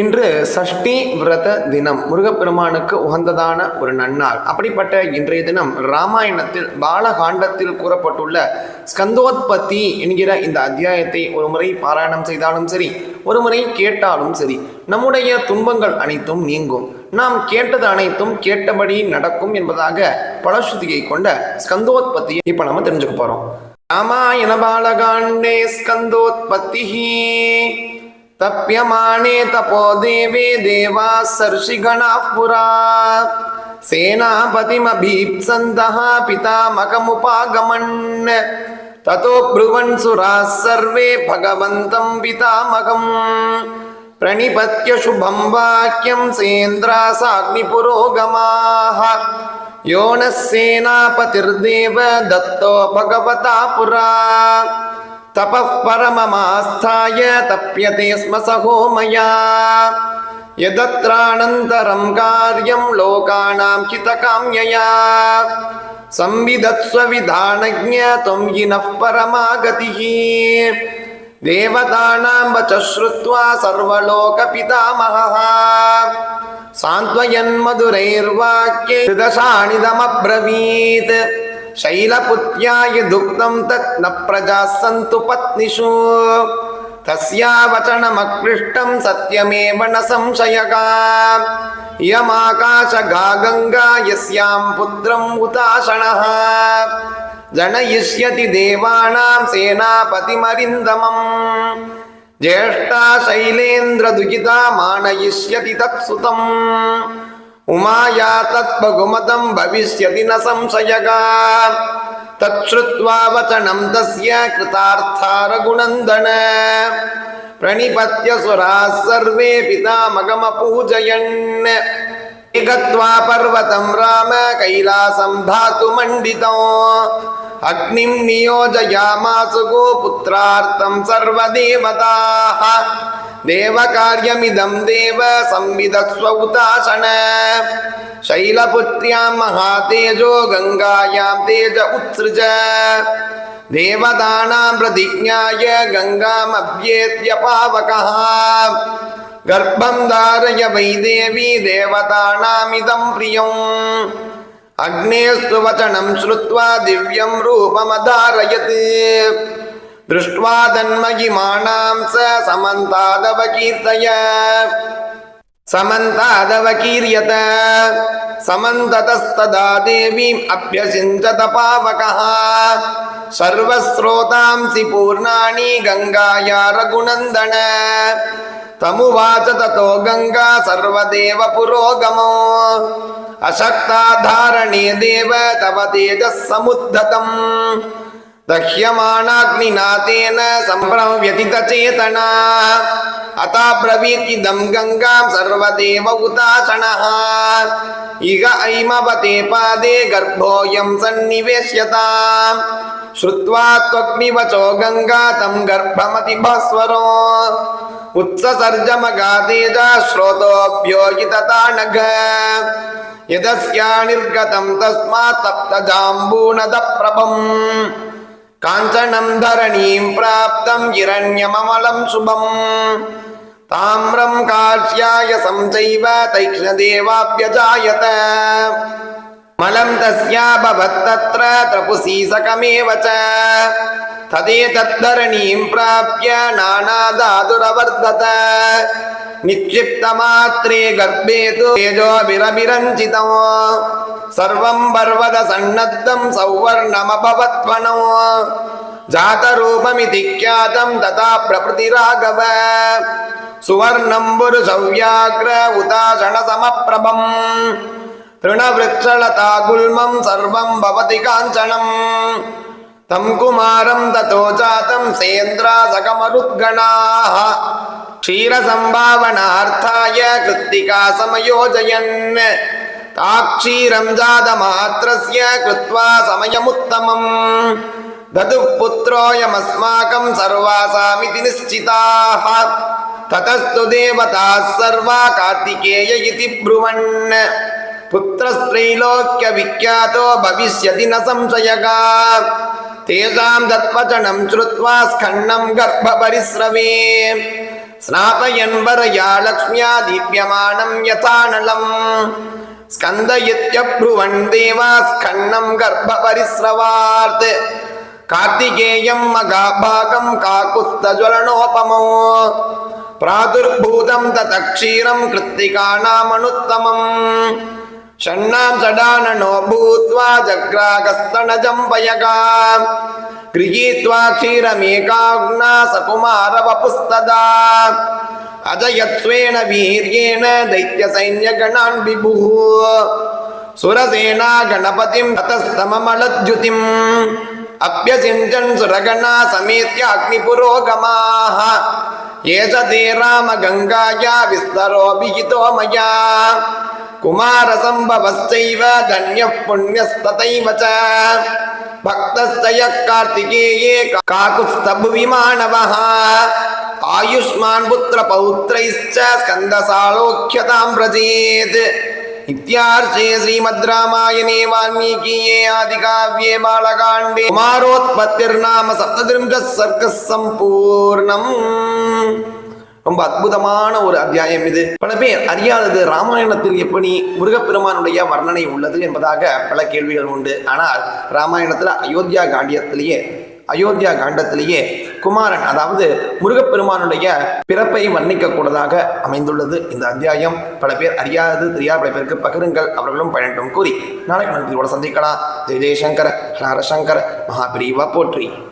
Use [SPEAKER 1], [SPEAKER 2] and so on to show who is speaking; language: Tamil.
[SPEAKER 1] இன்று சஷ்டி விரத தினம். முருகப்பெருமானுக்கு உகந்ததான ஒரு நன்னாள். அப்படிப்பட்ட இன்றைய தினம் ராமாயணத்தில் பாலகாண்டத்தில் கூறப்பட்டுள்ள ஸ்கந்தோத்பத்தி என்கிற இந்த அத்தியாயத்தை ஒரு முறை பாராயணம் செய்தாலும் சரி ஒரு முறை கேட்டாலும் சரி நம்முடைய துன்பங்கள் அனைத்தும் நீங்கும். நாம் கேட்டது அனைத்தும் கேட்டபடி நடக்கும் என்பதாக பலஸ்ருதியை கொண்ட ஸ்கந்தோத்பத்தியை இப்போ நம்ம தெரிஞ்சுக்க போறோம். ராமாயண பாலகாண்டே ஸ்கந்தோத்பத்தி तप्यमाने तपो देवे देवाः सर्षिगणाः पुरा सेनापतिमभीप्सन्तः पितामकमुपागमन् ततो ब्रुवन् सुराः सर्वे भगवन्तं पितामकम् प्रणिपत्य शुभं वाक्यं सेन्द्रासाग्निपुरोगमाः यो नः सेनापतिर्देव दत्तो भगवता पुरा तपः परममास्थाय तप्यते स्म सहो मया यदत्रानन्तरं कार्यं लोकानां हितकाम्यया संविदत्स्वविधानज्ञ त्वं यिनः परमा गतिः देवतानां वच श्रुत्वा सर्वलोकपितामहः सान्त्वयन्मधुरैर्वाक्ये दशानिदमब्रवीत् शैलपुत्याय दुग्धं तत् न प्रजाः सन्तु पत्निषु। तस्या वचनमक्लिष्टं सत्यमेव न संशयका इयमाकाशगा गङ्गा यस्यां पुत्रम् उताशणः जनयिष्यति देवानां सेनापतिमरिन्दमम्। ज्येष्ठा शैलेन्द्रदुहिता मानयिष्यति तत्सुतम्। उमाया तत्पगुमतं भविष्यति न संशयगा तच्छ्रुत्वा वचनं तस्य कृतार्था रघुनन्दन प्रणिपत्य सुराः सर्वे पितामगमपूजयन् गत्वा पर्वतं राम कैलासं धातुमण्डितो अग्निं नियोजयामासु गोपुत्रार्थं सर्वदेवताः தேவகாரியமிதம் தேவ சம்விதஸ்வௌதாசன சைலபுத்தியாம் மகாதேஜோ கங்காயாம் தேஜ உத்ருஜ தேவதானாம் பிரதிஜாய கங்காம் அப்யேத்ய பாவகா கர்ப்பம் தாரய வை தேவி தேவதானாமிதம் பிரியம் அக்னேஸ்து வச்சனம் ஸ்ருத்வா திவ்யம் ரூபமதாரயத் दृष्ट्वा तन्महिमानां स समन्तादवकीर्तय समन्तादवकीर्यत समन्ततस्तदा देवीम् अभ्यसिञ्चत पावकः सर्वस्रोतांसि पूर्णानि गङ्गाया रघुनन्दन तमुवाच ततो गङ्गा सर्वदेव पुरोगमो अशक्ता धारणे देव तव तेजः समुद्धतम् दह्यमानाग्निना तेन सम्प्रव्यतितचेतना अताब्रवीत्इदं गङ्गां सर्वदेव उतासनः इह ऐमवते पादे गर्भोऽयं सन्निवेश्यताम् श्रुत्वा त्वग्निवचो गङ्गा तं गर्भमतिभास्वरो उत्ससर्जमगातेजा श्रोतोऽभ्योगितता नघ यदस्या निर्गतं तस्मात् तप्तजाम्बूनदप्रभम् काञ्चनं धरणीं प्राप्तं हिरण्यममलं शुभम् ताम्रं कार्श्याय संचैव तैक्ष्णदेवाभ्यजायत मलं तस्याभवत्तत्र त्रपुसी सकमेव च तदेतद्धरणीं प्राप्य नानाधातुरवर्धत निक्षिप्तमात्रे गर्भे तु तेजोभिरभिरञ्चितो सर्वं पर्वतसन्नद्धं सौवर्णमभवत्वनो जातरूपमिति ख्यातं तथा प्रभृतिराघव सुवर्णम्बुरुसव्याघ्र उताशणसमप्रभम् तृणवृक्षलता गुल्मं सर्वं भवति काञ्चनम् तं कुमारं ततो जातं सेन्द्रासकमरुद्गणाः क्षीरसम्भावनार्थाय कृत्तिका समयोजयन् ताक्षीरं जातमात्रस्य कृत्वा समयमुत्तमम् ददुः पुत्रोऽयमस्माकं सर्वासामिति निश्चिताः ततस्तु देवताः सर्वा कार्तिकेय इति ब्रुवन् पुत्रस्त्रैलोक्यविख्यातो भविष्यति न संशयगा तेषां तत्वचनं श्रुत्वा स्खन्नं गर्भपरिस्रवे स्नापयन्वरया लक्ष्म्या दीप्यमानं यथानलम् स्कन्दयत्यब्रुवन् देवा स्खन्नं गर्भपरिस्रवार्त् कार्तिकेयं मगाभागं काकुत्स्थज्वलनोपमो प्रादुर्भूतं ततः क्षीरं कृत्तिकानामनुत्तमम् षण्णां षडाननो भूत्वा जग्रागस्तनजं पयगा गृहीत्वा क्षीरमेकाग्ना सकुमारवपुस्तदा அஜயத்வேன வீரியேன தைத்திய சைன்ய கணான் விபு சுரசேனா கணபதிம் ததஸ்தமமலத்யுதிம் அப்பியசிஞ்சன் சுரகணா சமேத்ய அக்னிபுரோகமாக ஏஷ தே ராம கங்காயா விஸ்தரோ விகிதோ மயா. குமாரசம்பவச்சைவ தன்யப் புண்ணியஸ்ததைவ ச பக்தஸ்தய கார்த்திகேயே காகுஸ்தபு விமானவஹ मानवः आयुष्मान् पुत्रपौत्रैश्च स्कन्दसालोक्यतां व्रजेत् इत्यार्षे श्रीमद् रामायणे वाल्मीकीये आदिकाव्ये बालकाण्डे कुमारोत्पत्तिर्नाम सप्तत्रिंशः सर्गः सम्पूर्णम् ரொம்ப அற்புதமான ஒரு அத்தியாயம் இது பல பேர் அறியாதது ராமாயணத்தில் எப்படி முருகப்பெருமானுடைய வர்ணனை உள்ளது என்பதாக பல கேள்விகள் உண்டு ஆனால் ராமாயணத்தில் அயோத்தியா காண்டியத்திலேயே அயோத்தியா காண்டத்திலேயே குமாரன் அதாவது முருகப்பெருமானுடைய பிறப்பை வர்ணிக்கக்கூடதாக அமைந்துள்ளது. இந்த அத்தியாயம் பல பேர் அறியாதது தெரியாத பல பேருக்கு பகிருங்கள் அவர்களும் பயனட்டும் கூறி. நாளைக்கு நன்றி சந்திக்கலாம். ஜெய ஜெயசங்கர ஹர சங்கர மகாபிரிவா போற்றி.